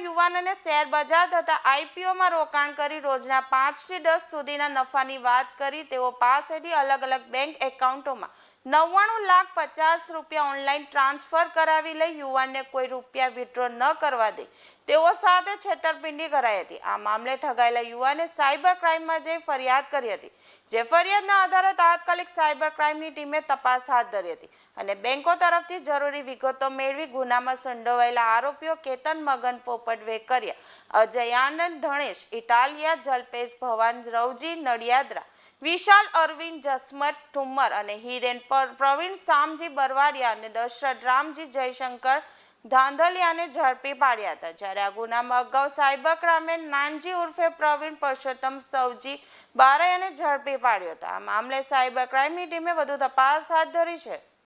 Share બજાર તથા આઈપીઓમાં રોકાણ કરી રોજના પાંચથી દસ સુધીના નફાની વાત કરી, તેઓ પાસેથી અલગ અલગ બેંક એકાઉન્ટોમાં નવ્વાણું લાખ પચાસ રૂપિયા ઓનલાઈન ટ્રાન્સફર કરાવી લઈ યુવાનને કોઈ રૂપિયા વિડ્રો ન કરવા દે. તેઓ સાથે છેતરપિંડી કરાઈ હતી. આ મામલે ઠગાયેલા યુવાને સાયબર ક્રાઇમમાં જઈ ફરિયાદ કરી હતી, જે ફરિયાદના આધારે તાત્કાલિક સાયબર ક્રાઇમની ટીમે તપાસ હાથ ધરી હતી અને બેંકો તરફથી જરૂરી વિગતો મેળવી ગુનામાં સંડોવાયેલા આરોપીઓ કેતન મગન, પોપટ વેકરિયા, અજય આનંદ, ધણેશ, ઇટાલિયા, જલ્પેશ ભવાન, રવજી નડિયાદરા, વિશાલ અરવિંદ, જસમત ઠુમ્મર અને હિરેન પ્રવીણ શામજી બરવાડિયા અને દશરથ રામજી જયશંકર ધાંધલિયાને ઝડપી પાડ્યા હતા. જ્યારે આ ગુનામાં અગાઉ સાયબર ક્રાઇમે નાનજી ઉર્ફે પ્રવીણ પરસોત્તમ સૌજી બારૈયાને ઝડપી પાડ્યો હતો. આ મામલે સાયબર ક્રાઇમની ટીમે વધુ તપાસ હાથ ધરી છે.